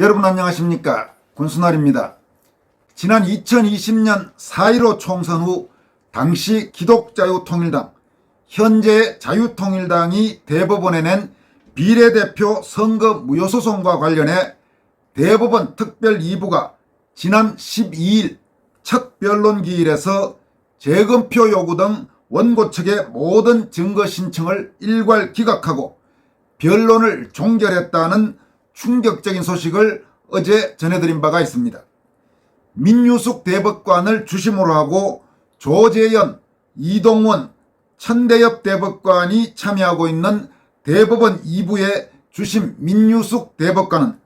여러분 안녕하십니까 군수날입니다. 지난 2020년 4.15 총선 후 당시 기독자유통일당 현재 자유통일당이 대법원에 낸 비례대표 선거 무효소송과 관련해 대법원 특별 2부가 지난 12일 첫 변론 기일에서 재검표 요구 등 원고 측의 모든 증거 신청을 일괄 기각하고 변론을 종결했다는 충격적인 소식을 어제 전해드린 바가 있습니다. 민유숙 대법관을 주심으로 하고 조재현, 이동원, 천대엽 대법관이 참여하고 있는 대법원 2부의 주심 민유숙 대법관은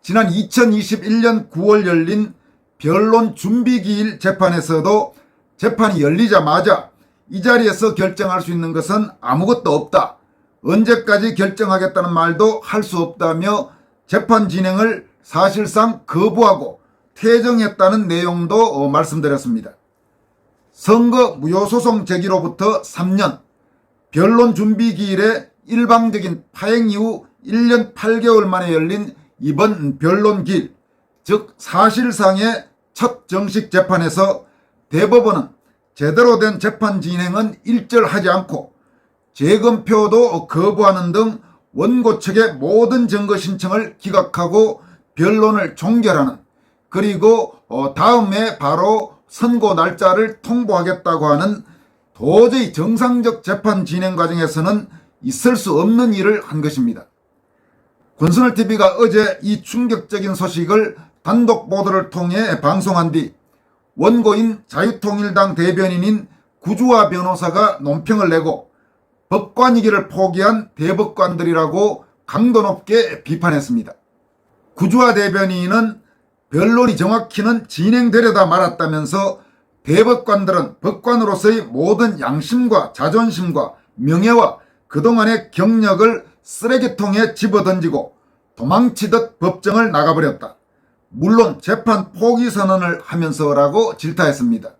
지난 2021년 9월 열린 변론 준비기일 재판에서도 재판이 열리자마자 이 자리에서 결정할 수 있는 것은 아무것도 없다. 언제까지 결정하겠다는 말도 할 수 없다며 재판 진행을 사실상 거부하고 퇴정했다는 내용도 어, 말씀드렸습니다. 선거 무효소송 제기로부터 3년, 변론 준비 기일에 일방적인 파행 이후 1년 8개월 만에 열린 이번 변론 기일, 즉 사실상의 첫 정식 재판에서 대법원은 제대로 된 재판 진행은 일절하지 않고 재검표도 거부하는 등 원고 측의 모든 증거 신청을 기각하고 변론을 종결하는 그리고 어, 다음에 바로 선고 날짜를 통보하겠다고 하는 도저히 정상적 재판 진행 과정에서는 있을 수 없는 일을 한 것입니다. 권순월 TV가 어제 이 충격적인 소식을 단독 보도를 통해 방송한 뒤 원고인 자유통일당 대변인인 구주화 변호사가 논평을 내고 법관이기를 포기한 대법관들이라고 강도 높게 비판했습니다. 구주화 대변인은 변론이 정확히는 진행되려다 말았다면서 대법관들은 법관으로서의 모든 양심과 자존심과 명예와 그동안의 경력을 쓰레기통에 집어던지고 도망치듯 법정을 나가버렸다. 물론 재판 포기 선언을 하면서라고 질타했습니다.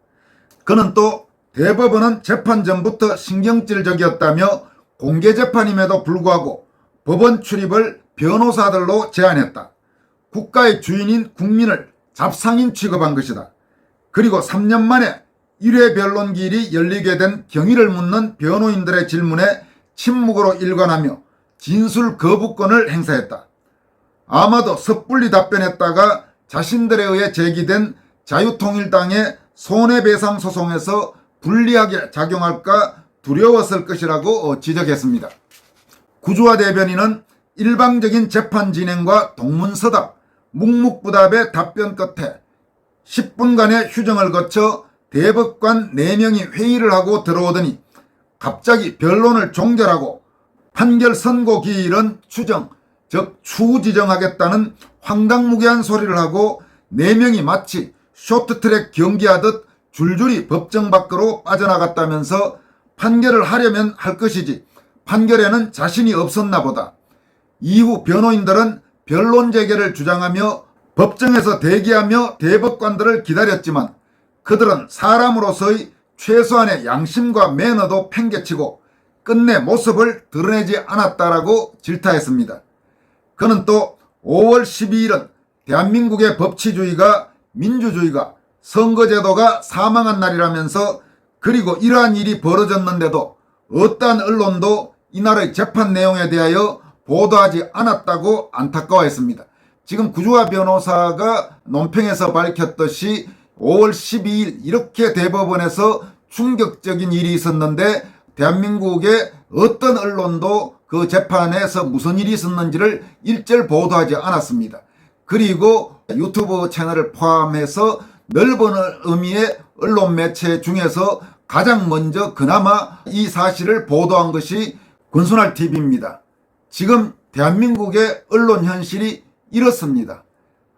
그는 또 대법원은 재판 전부터 신경질적이었다며 공개 재판임에도 불구하고 법원 출입을 변호사들로 제한했다. 국가의 주인인 국민을 잡상인 취급한 것이다. 그리고 3년 만에 1회 변론 기일이 열리게 된 경위를 묻는 변호인들의 질문에 침묵으로 일관하며 진술 거부권을 행사했다. 아마도 섣불리 답변했다가 자신들에 의해 제기된 자유통일당의 손해배상 소송에서 불리하게 작용할까 두려웠을 것이라고 어, 지적했습니다. 구주화 대변인은 일방적인 재판 진행과 동문서답, 묵묵부답의 답변 끝에 10분간의 휴정을 거쳐 대법관 4명이 회의를 하고 들어오더니 갑자기 변론을 종결하고 판결 선고 기일은 추정, 즉 추지정하겠다는 황당무계한 소리를 하고 4명이 마치 쇼트트랙 경기하듯 줄줄이 법정 밖으로 빠져나갔다면서 판결을 하려면 할 것이지 판결에는 자신이 없었나 보다. 이후 변호인들은 변론 재개를 주장하며 법정에서 대기하며 대법관들을 기다렸지만 그들은 사람으로서의 최소한의 양심과 매너도 팽개치고 끝내 모습을 드러내지 않았다라고 질타했습니다. 그는 또 5월 12일은 대한민국의 법치주의가 민주주의가 선거제도가 사망한 날이라면서 그리고 이러한 일이 벌어졌는데도 어떠한 언론도 이날의 재판 내용에 대하여 보도하지 않았다고 안타까워했습니다. 지금 구주화 변호사가 논평에서 밝혔듯이 5월 12일 이렇게 대법원에서 충격적인 일이 있었는데 대한민국의 어떤 언론도 그 재판에서 무슨 일이 있었는지를 일절 보도하지 않았습니다. 그리고 유튜브 채널을 포함해서 넓은 의미의 언론 매체 중에서 가장 먼저 그나마 이 사실을 보도한 것이 군순할 TV입니다. 지금 대한민국의 언론 현실이 이렇습니다.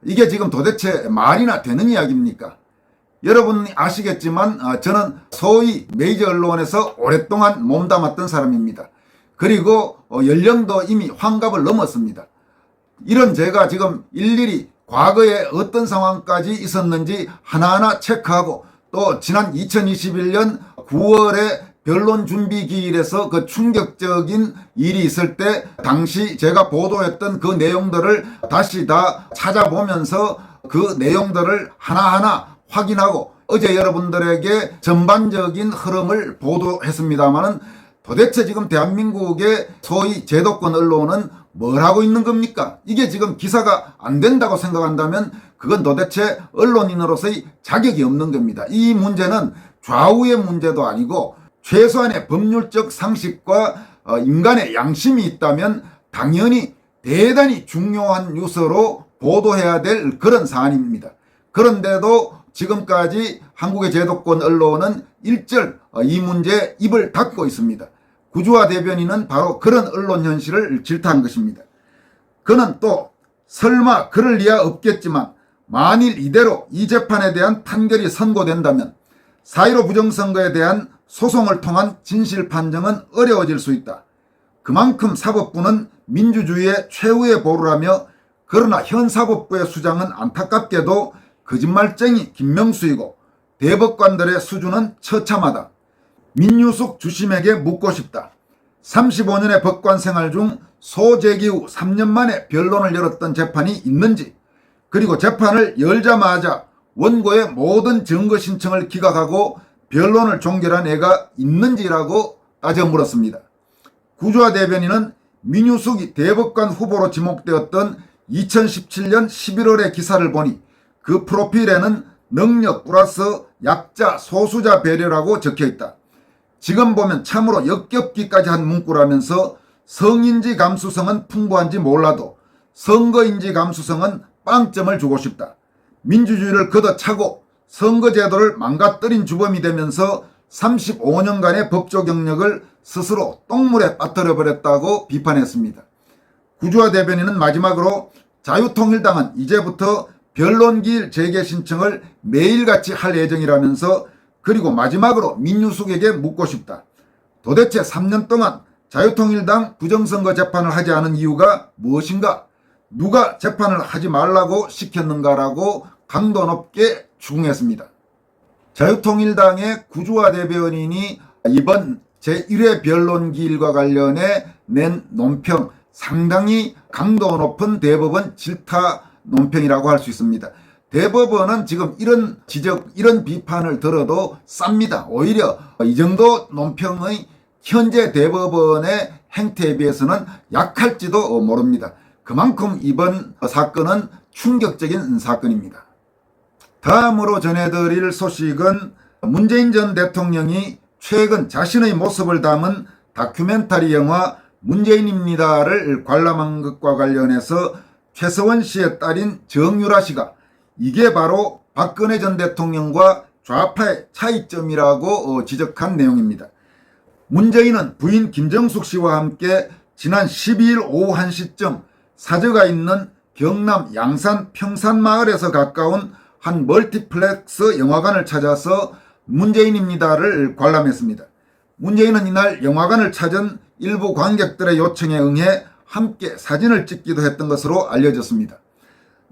이게 지금 도대체 말이나 되는 이야기입니까? 여러분이 아시겠지만 아, 저는 소위 메이저 언론에서 오랫동안 몸담았던 사람입니다. 그리고 어, 연령도 이미 환갑을 넘었습니다. 이런 제가 지금 일일이 과거에 어떤 상황까지 있었는지 하나하나 체크하고 또 지난 2021년 9월에 변론 준비 기일에서 그 충격적인 일이 있을 때 당시 제가 보도했던 그 내용들을 다시 다 찾아보면서 그 내용들을 하나하나 확인하고 어제 여러분들에게 전반적인 흐름을 보도했습니다마는 도대체 지금 대한민국의 소위 제도권 언론은 뭘 하고 있는 겁니까? 이게 지금 기사가 안 된다고 생각한다면 그건 도대체 언론인으로서의 자격이 없는 겁니다. 이 문제는 좌우의 문제도 아니고 최소한의 법률적 상식과 어, 인간의 양심이 있다면 당연히 대단히 중요한 뉴스로 보도해야 될 그런 사안입니다. 그런데도 지금까지 한국의 제도권 언론은 일절 어, 이 문제에 입을 닫고 있습니다. 구주화 대변인은 바로 그런 언론 현실을 질타한 것입니다. 그는 또 설마 그럴 리야 없겠지만 만일 이대로 이 재판에 대한 판결이 선고된다면 4.15 부정선거에 대한 소송을 통한 진실 판정은 어려워질 수 있다. 그만큼 사법부는 민주주의의 최후의 보루라며 그러나 현 사법부의 수장은 안타깝게도 거짓말쟁이 김명수이고 대법관들의 수준은 처참하다. 민유숙 주심에게 묻고 싶다. 35년의 법관 생활 중 소재기 후 3년 만에 변론을 열었던 재판이 있는지 그리고 재판을 열자마자 원고의 모든 증거 신청을 기각하고 변론을 종결한 애가 있는지라고 따져 물었습니다. 구조화 대변인은 민유숙이 대법관 후보로 지목되었던 2017년 11월의 기사를 보니 그 프로필에는 능력 플러스 약자 소수자 배려라고 적혀 있다. 지금 보면 참으로 역겹기까지 한 문구라면서 성인지 감수성은 풍부한지 몰라도 선거인지 감수성은 빵점을 주고 싶다. 민주주의를 걷어차고 선거제도를 망가뜨린 주범이 되면서 35년간의 법조 경력을 스스로 똥물에 빠뜨려 버렸다고 비판했습니다. 구주화 대변인은 마지막으로 자유통일당은 이제부터 변론기일 재개 신청을 매일같이 할 예정이라면서 그리고 마지막으로 민유숙에게 묻고 싶다. 도대체 3년 동안 자유통일당 부정선거 재판을 하지 않은 이유가 무엇인가? 누가 재판을 하지 말라고 시켰는가라고 강도 높게 추궁했습니다. 자유통일당의 구주화 대변인이 이번 제1회 변론기일과 관련해 낸 논평 상당히 강도 높은 대법원 질타 논평이라고 할 수 있습니다. 대법원은 지금 이런 지적, 이런 비판을 들어도 쌉니다. 오히려 이 정도 논평의 현재 대법원의 행태에 비해서는 약할지도 모릅니다. 그만큼 이번 사건은 충격적인 사건입니다. 다음으로 전해드릴 소식은 문재인 전 대통령이 최근 자신의 모습을 담은 다큐멘터리 영화 문재인입니다를 관람한 것과 관련해서 최서원 씨의 딸인 정유라 씨가 이게 바로 박근혜 전 대통령과 좌파의 차이점이라고 어, 지적한 내용입니다. 문재인은 부인 김정숙 씨와 함께 지난 12일 오후 1시쯤 사저가 있는 경남 양산 평산마을에서 가까운 한 멀티플렉스 영화관을 찾아서 문재인입니다를 관람했습니다. 문재인은 이날 영화관을 찾은 일부 관객들의 요청에 응해 함께 사진을 찍기도 했던 것으로 알려졌습니다.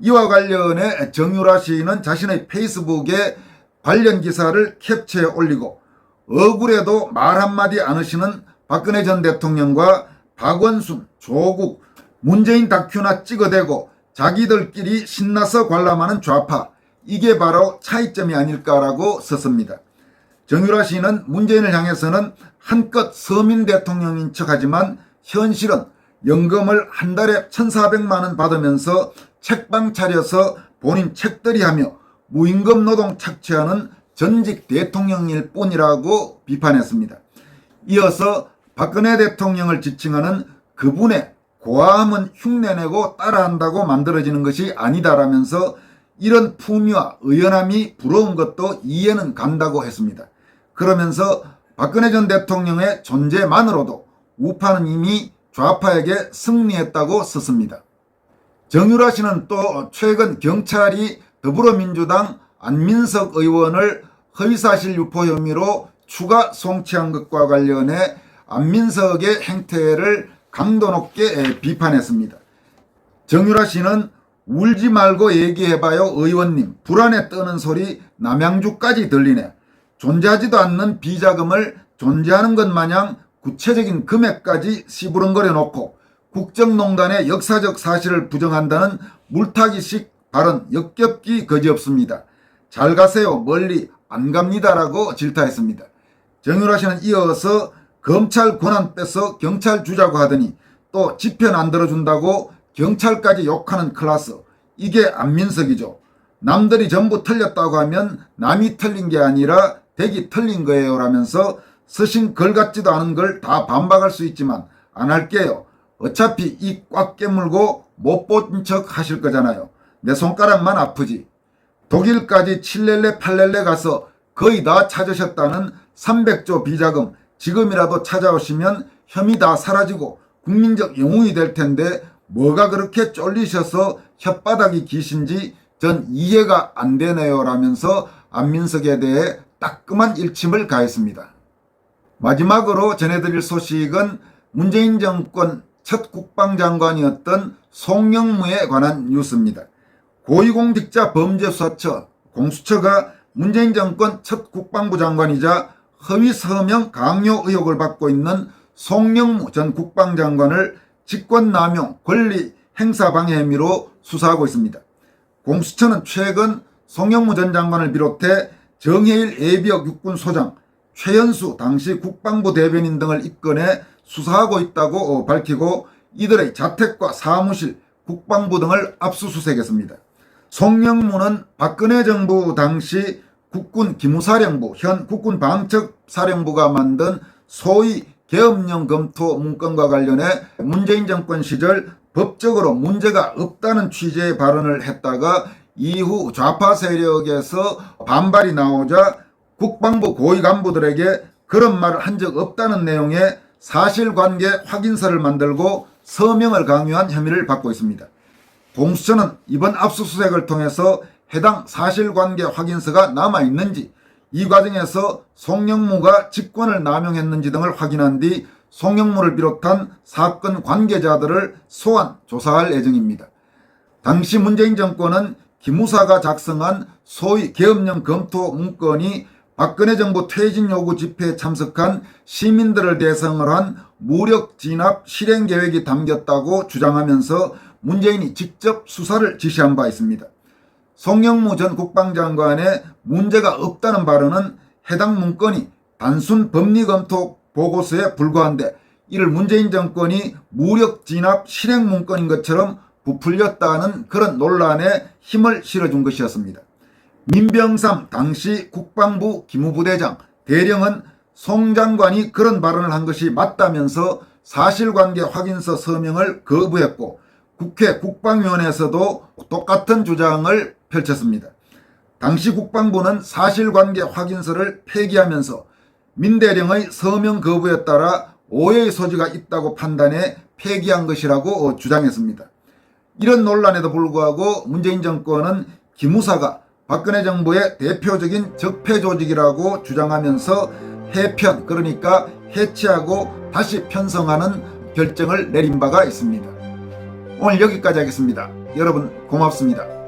이와 관련해 정유라 씨는 자신의 페이스북에 관련 기사를 캡처해 올리고 억울해도 말 한마디 안 하시는 박근혜 전 대통령과 박원순, 조국, 문재인 다큐나 찍어대고 자기들끼리 신나서 관람하는 좌파 이게 바로 차이점이 아닐까라고 썼습니다. 정유라 씨는 문재인을 향해서는 한껏 서민 대통령인 척하지만 현실은 연금을 한 달에 1,400만 원 받으면서 책방 차려서 본인 책들이 하며 무임금 노동 착취하는 전직 대통령일 뿐이라고 비판했습니다. 이어서 박근혜 대통령을 지칭하는 그분의 고함은 흉내내고 따라한다고 만들어지는 것이 아니다라면서 이런 품위와 의연함이 부러운 것도 이해는 간다고 했습니다. 그러면서 박근혜 전 대통령의 존재만으로도 우파는 이미 좌파에게 승리했다고 썼습니다. 정유라 씨는 또 최근 경찰이 더불어민주당 안민석 의원을 허위사실 유포 혐의로 추가 송치한 것과 관련해 안민석의 행태를 강도 높게 비판했습니다. 정유라 씨는 울지 말고 얘기해봐요 의원님 불안에 떠는 소리 남양주까지 들리네 존재하지도 않는 비자금을 존재하는 것 마냥 구체적인 금액까지 시부렁거려 놓고 국정농단의 역사적 사실을 부정한다는 물타기식 발언 역겹기 거지없습니다. 잘 가세요 멀리 안 갑니다라고 질타했습니다. 정유라 씨는 이어서 검찰 권한 뺏어 경찰 주자고 하더니 또 집현 안 들어준다고 경찰까지 욕하는 클라스 이게 안민석이죠. 남들이 전부 틀렸다고 하면 남이 틀린 게 아니라 댁이 틀린 거예요 라면서 스신 걸 같지도 않은 걸 다 반박할 수 있지만 안 할게요. 어차피 이꽉 깨물고 못 본 척 하실 거잖아요. 내 손가락만 아프지. 독일까지 7렐레 8렐레 가서 거의 다 찾으셨다는 300조 비자금 지금이라도 찾아오시면 혐의 다 사라지고 국민적 영웅이 될 텐데 뭐가 그렇게 쫄리셔서 혓바닥이 기신지 전 이해가 안 되네요 라면서 안민석에 대해 따끔한 일침을 가했습니다. 마지막으로 전해드릴 소식은 문재인 정권 첫 국방장관이었던 송영무에 관한 뉴스입니다. 고위공직자 범죄수사처 공수처가 문재인 정권 첫 국방부 장관이자 허위 서명 강요 의혹을 받고 있는 송영무 전 국방장관을 직권남용 권리 행사 방해 혐의로 수사하고 있습니다. 공수처는 최근 송영무 전 장관을 비롯해 정해일 예비역 육군소장, 최연수 당시 국방부 대변인 등을 입건해 수사하고 있다고 밝히고 이들의 자택과 사무실, 국방부 등을 압수수색했습니다. 송영무는 박근혜 정부 당시 국군 기무사령부, 현 국군 방첩사령부가 만든 소위 계엄령 검토 문건과 관련해 문재인 정권 시절 법적으로 문제가 없다는 취지의 발언을 했다가 이후 좌파 세력에서 반발이 나오자 국방부 고위 간부들에게 그런 말을 한 적 없다는 내용의 사실관계 확인서를 만들고 서명을 강요한 혐의를 받고 있습니다. 공수처는 이번 압수수색을 통해서 해당 사실관계 확인서가 남아있는지 이 과정에서 송영무가 직권을 남용했는지 등을 확인한 뒤 송영무를 비롯한 사건 관계자들을 소환 조사할 예정입니다. 당시 문재인 정권은 기무사가 작성한 소위 계엄령 검토 문건이 박근혜 정부 퇴진 요구 집회에 참석한 시민들을 대상으로 한 무력 진압 실행 계획이 담겼다고 주장하면서 문재인이 직접 수사를 지시한 바 있습니다. 송영무 전 국방장관의 문제가 없다는 발언은 해당 문건이 단순 법리 검토 보고서에 불과한데 이를 문재인 정권이 무력 진압 실행 문건인 것처럼 부풀렸다는 그런 논란에 힘을 실어준 것이었습니다. 민병삼 당시 국방부 기무부대장 대령은 송 장관이 그런 발언을 한 것이 맞다면서 사실관계 확인서 서명을 거부했고 국회 국방위원회에서도 똑같은 주장을 펼쳤습니다. 당시 국방부는 사실관계 확인서를 폐기하면서 민 대령의 서명 거부에 따라 오해의 소지가 있다고 판단해 폐기한 것이라고 주장했습니다. 이런 논란에도 불구하고 문재인 정권은 기무사가 박근혜 정부의 대표적인 적폐 조직이라고 주장하면서 해편 그러니까 해체하고 다시 편성하는 결정을 내린 바가 있습니다. 오늘 여기까지 하겠습니다. 여러분 고맙습니다.